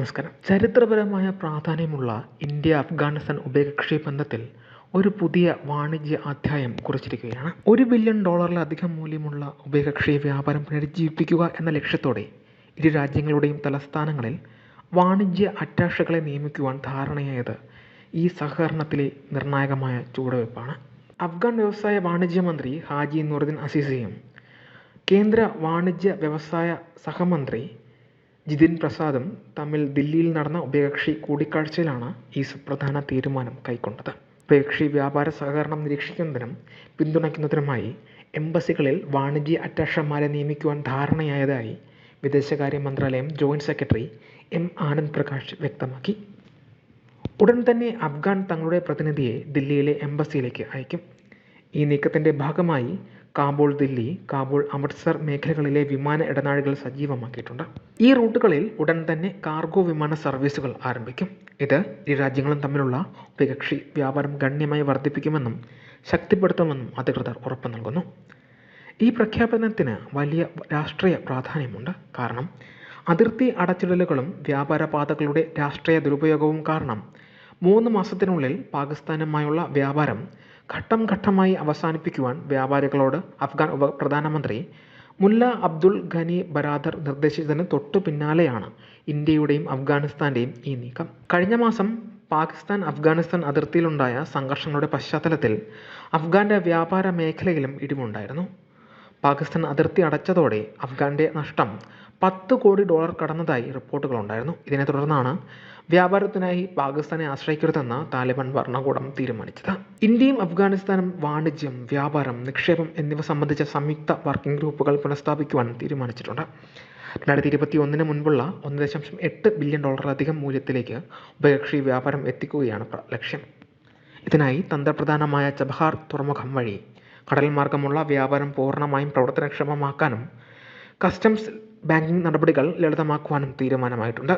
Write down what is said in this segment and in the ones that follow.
നമസ്കാരം. ചരിത്രപരമായ പ്രാധാന്യമുള്ള ഇന്ത്യ അഫ്ഗാനിസ്ഥാൻ ഉഭയകക്ഷി ബന്ധത്തിൽ ഒരു പുതിയ വാണിജ്യ അധ്യായം കുറിച്ചിരിക്കുകയാണ്. ഒരു ബില്യൺ ഡോളറിലധികം മൂല്യമുള്ള ഉഭയകക്ഷി വ്യാപാരം പുനരുജ്ജീവിപ്പിക്കുക എന്ന ലക്ഷ്യത്തോടെ ഇരു രാജ്യങ്ങളുടെയും തലസ്ഥാനങ്ങളിൽ വാണിജ്യ അറ്റാഷകളെ നിയമിക്കുവാൻ ധാരണയായത് ഈ സഹകരണത്തിലെ നിർണായകമായ ചുവടുവയ്പ്പാണ്. അഫ്ഗാൻ വ്യവസായ വാണിജ്യ മന്ത്രി ഹാജി നൂറുദ്ദീൻ അസീസിയും കേന്ദ്ര വാണിജ്യ വ്യവസായ സഹമന്ത്രി ജിതിൻ പ്രസാദും തമ്മിൽ ദില്ലിയിൽ നടന്ന ഉഭയകക്ഷി കൂടിക്കാഴ്ചയിലാണ് ഈ സുപ്രധാന തീരുമാനം കൈക്കൊണ്ടത്. ഉഭയകക്ഷി വ്യാപാര സഹകരണം നിരീക്ഷിക്കുന്നതിനും പിന്തുണയ്ക്കുന്നതിനുമായി എംബസികളിൽ വാണിജ്യ അറ്റാഷന്മാരെ നിയമിക്കുവാൻ ധാരണയായതായി വിദേശകാര്യ മന്ത്രാലയം joint secretary M Anand Prakash വ്യക്തമാക്കി. ഉടൻ തന്നെ അഫ്ഗാൻ തങ്ങളുടെ പ്രതിനിധിയെ ദില്ലിയിലെ എംബസിയിലേക്ക് അയക്കും. ഈ നീക്കത്തിന്റെ ഭാഗമായി കാബൂൾ ദില്ലി കാബൂൾ അമൃത്സർ മേഖലകളിലെ വിമാന ഇടനാഴികൾ സജീവമാക്കിയിട്ടുണ്ട്. ഈ റൂട്ടുകളിൽ ഉടൻ തന്നെ കാർഗോ വിമാന സർവീസുകൾ ആരംഭിക്കും. ഇത് ഈ രാജ്യങ്ങളും തമ്മിലുള്ള ഉഭയകക്ഷി വ്യാപാരം ഗണ്യമായി വർദ്ധിപ്പിക്കുമെന്നും ശക്തിപ്പെടുത്തുമെന്നും അധികൃതർ ഉറപ്പു നൽകുന്നു. ഈ പ്രഖ്യാപനത്തിന് വലിയ രാഷ്ട്രീയ പ്രാധാന്യമുണ്ട്. കാരണം അതിർത്തി അടച്ചിടലുകളും വ്യാപാര പാതകളുടെ രാഷ്ട്രീയ ദുരുപയോഗവും കാരണം മൂന്ന് മാസത്തിനുള്ളിൽ പാകിസ്ഥാനുമായുള്ള വ്യാപാരം ഘട്ടം ഘട്ടമായി അവസാനിപ്പിക്കുവാൻ വ്യാപാരികളോട് അഫ്ഗാൻ ഉപ പ്രധാനമന്ത്രി മുല്ല അബ്ദുൾ ഖനി ബരാദർ നിർദ്ദേശിച്ചതിന് തൊട്ടു പിന്നാലെയാണ് ഇന്ത്യയുടെയും അഫ്ഗാനിസ്ഥാന്റെയും ഈ നീക്കം. കഴിഞ്ഞ മാസം പാകിസ്ഥാൻ അഫ്ഗാനിസ്ഥാൻ അതിർത്തിയിലുണ്ടായ സംഘർഷങ്ങളുടെ പശ്ചാത്തലത്തിൽ അഫ്ഗാന്റെ വ്യാപാര മേഖലയിലും ഇടിവുണ്ടായിരുന്നു. പാകിസ്ഥാൻ അതിർത്തി അടച്ചതോടെ അഫ്ഗാന്റെ നഷ്ടം പത്ത് കോടി ഡോളർ കടന്നതായി റിപ്പോർട്ടുകളുണ്ടായിരുന്നു. ഇതിനെ തുടർന്നാണ് വ്യാപാരത്തിനായി പാകിസ്ഥാനെ ആശ്രയിക്കരുതെന്ന് താലിബാൻ ഭരണകൂടം തീരുമാനിച്ചത്. ഇന്ത്യയും അഫ്ഗാനിസ്ഥാനും വാണിജ്യം വ്യാപാരം നിക്ഷേപം എന്നിവ സംബന്ധിച്ച സംയുക്ത വർക്കിംഗ് ഗ്രൂപ്പുകൾ പുനഃസ്ഥാപിക്കുവാൻ തീരുമാനിച്ചിട്ടുണ്ട്. രണ്ടായിരത്തി ഇരുപത്തി ഒന്നിന് മുൻപുള്ള ഒന്ന് ദശാംശം എട്ട് ബില്യൺ ഡോളറിലധികം മൂല്യത്തിലേക്ക് ഉഭയകക്ഷി വ്യാപാരം എത്തിക്കുകയാണ് ലക്ഷ്യം. ഇതിനായി തന്ത്രപ്രധാനമായ ചബഹാർ തുറമുഖം വഴി കടൽ മാർഗമുള്ള വ്യാപാരം പൂർണമായും പ്രവർത്തനക്ഷമമാക്കാനും കസ്റ്റംസ് ബാങ്കിംഗ് നടപടികൾ ലളിതമാക്കുവാനും തീരുമാനമായിട്ടുണ്ട്.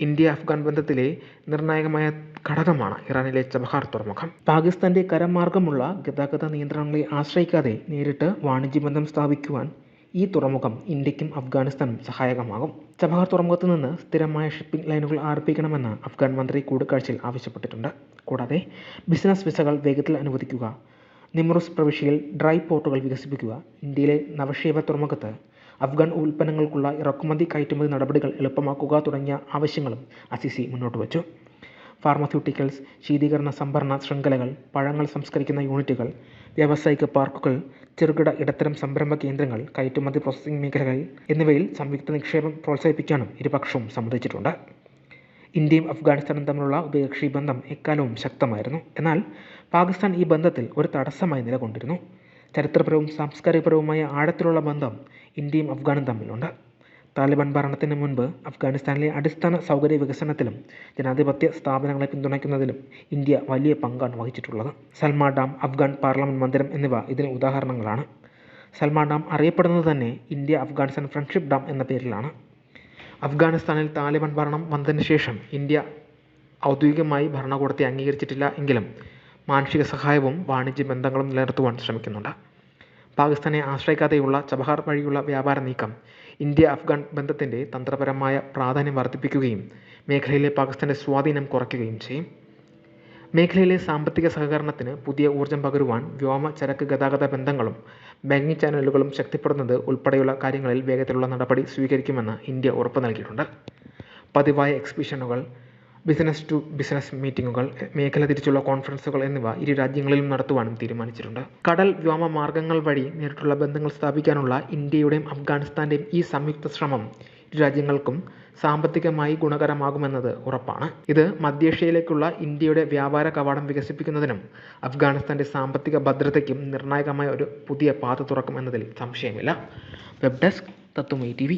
ഇന്ത്യ അഫ്ഗാൻ ബന്ധത്തിലെ നിർണായകമായ ഘടകമാണ് ഇറാനിലെ ചബഹാർ തുറമുഖം. പാകിസ്ഥാന്റെ കരമാർഗമുള്ള ഗതാഗത നിയന്ത്രണങ്ങളെ ആശ്രയിക്കാതെ നേരിട്ട് വാണിജ്യബന്ധം സ്ഥാപിക്കുവാൻ ഈ തുറമുഖം ഇന്ത്യക്കും അഫ്ഗാനിസ്ഥാനും സഹായകമാകും. ചബഹാർ തുറമുഖത്ത് നിന്ന് സ്ഥിരമായ ഷിപ്പിംഗ് ലൈനുകൾ ആരംഭിക്കണമെന്ന് അഫ്ഗാൻ മന്ത്രി കൂടിക്കാഴ്ചയിൽ ആവശ്യപ്പെട്ടിട്ടുണ്ട്. കൂടാതെ ബിസിനസ് വിസകൾ വേഗത്തിൽ അനുവദിക്കുക നിമ്രുസ് പ്രവിശ്യയിൽ ഡ്രൈ പോർട്ടുകൾ വികസിപ്പിക്കുക ഇന്ത്യയിലെ നവക്ഷേപ തുറമുഖത്ത് അഫ്ഗാൻ ഉൽപ്പന്നങ്ങൾക്കുള്ള ഇറക്കുമതി കയറ്റുമതി നടപടികൾ എളുപ്പമാക്കുക തുടങ്ങിയ ആവശ്യങ്ങളും അസിസി മുന്നോട്ട് വച്ചു. ഫാർമസ്യൂട്ടിക്കൽസ് ശീതീകരണ സംഭരണ ശൃംഖലകൾ പഴങ്ങൾ സംസ്കരിക്കുന്ന യൂണിറ്റുകൾ വ്യാവസായിക പാർക്കുകൾ ചെറുകിട ഇടത്തരം സംരംഭ കേന്ദ്രങ്ങൾ കയറ്റുമതി പ്രോസസ്സിംഗ് മേഖലകൾ എന്നിവയിൽ സംയുക്ത നിക്ഷേപം പ്രോത്സാഹിപ്പിക്കാനും ഇരുപക്ഷവും സമ്മതിച്ചിട്ടുണ്ട്. ഇന്ത്യയും അഫ്ഗാനിസ്ഥാനും തമ്മിലുള്ള ഉഭയകക്ഷി ബന്ധം എക്കാലവും ശക്തമായിരുന്നു. എന്നാൽ പാകിസ്ഥാൻ ഈ ബന്ധത്തിൽ ഒരു തടസ്സമായി നിലകൊണ്ടിരുന്നു. ചരിത്രപരവും സാംസ്കാരികപരവുമായ ആഴത്തിലുള്ള ബന്ധം ഇന്ത്യയും അഫ്ഗാനും തമ്മിലുണ്ട്. താലിബാൻ ഭരണത്തിന് മുൻപ് അഫ്ഗാനിസ്ഥാനിലെ അടിസ്ഥാന സൗകര്യ വികസനത്തിലും ജനാധിപത്യ സ്ഥാപനങ്ങളെ പിന്തുണയ്ക്കുന്നതിലും ഇന്ത്യ വലിയ പങ്കാണ് വഹിച്ചിട്ടുള്ളത്. സൽമാ ഡാം അഫ്ഗാൻ പാർലമെന്റ് മന്ദിരം എന്നിവ ഇതിന് ഉദാഹരണങ്ങളാണ്. സൽമാ ഡാം അറിയപ്പെടുന്നത് തന്നെ ഇന്ത്യ അഫ്ഗാനിസ്ഥാൻ ഫ്രണ്ട്ഷിപ്പ് ഡാം എന്ന പേരിലാണ്. അഫ്ഗാനിസ്ഥാനിൽ താലിബാൻ ഭരണം വന്നതിന് ശേഷം ഇന്ത്യ ഔദ്യോഗികമായി ഭരണകൂടത്തെ അംഗീകരിച്ചിട്ടില്ല എങ്കിലും മാനുഷിക സഹായവും വാണിജ്യ ബന്ധങ്ങളും നിലനിർത്തുവാൻ ശ്രമിക്കുന്നുണ്ട്. പാകിസ്ഥാനെ ആശ്രയിക്കാതെയുള്ള ചബഹാർ വഴിയുള്ള വ്യാപാര നീക്കം ഇന്ത്യ അഫ്ഗാൻ ബന്ധത്തിന്റെ തന്ത്രപരമായ പ്രാധാന്യം വർദ്ധിപ്പിക്കുകയും മേഖലയിലെ പാകിസ്ഥാന്റെ സ്വാധീനം കുറയ്ക്കുകയും ചെയ്യും. മേഖലയിലെ സാമ്പത്തിക സഹകരണത്തിന് പുതിയ ഊർജം പകരുവാൻ വ്യോമ ചരക്ക് ഗതാഗത ബന്ധങ്ങളും ബാങ്കിംഗ് ചാനലുകളും ശക്തിപ്പെടുന്നത് ഉൾപ്പെടെയുള്ള കാര്യങ്ങളിൽ വേഗത്തിലുള്ള നടപടി സ്വീകരിക്കുമെന്ന് ഇന്ത്യ ഉറപ്പ് നൽകിയിട്ടുണ്ട്. പതിവായ എക്സിബിഷനുകൾ ബിസിനസ് ടു ബിസിനസ് മീറ്റിംഗുകൾ മേഖല തിരിച്ചുള്ള കോൺഫറൻസുകൾ എന്നിവ ഇരു രാജ്യങ്ങളിലും നടത്തുവാനും തീരുമാനിച്ചിട്ടുണ്ട്. കടൽ വ്യോമ മാർഗങ്ങൾ വഴി നേരിട്ടുള്ള ബന്ധങ്ങൾ സ്ഥാപിക്കാനുള്ള ഇന്ത്യയുടെയും അഫ്ഗാനിസ്ഥാന്റെയും ഈ സംയുക്ത ശ്രമം രാജ്യങ്ങൾക്കും സാമ്പത്തികമായി ഗുണകരമാകുമെന്നത് ഉറപ്പാണ്. ഇത് മധ്യേഷ്യയിലേക്കുള്ള ഇന്ത്യയുടെ വ്യാപാര കവാടം വികസിപ്പിക്കുന്നതിനും അഫ്ഗാനിസ്ഥാന്റെ സാമ്പത്തിക ഭദ്രതയ്ക്കും നിർണായകമായ ഒരു പുതിയ പാത തുറക്കും എന്നതിൽ സംശയമില്ല. വെബ് ഡെസ്ക് തത്തുമൈ ടി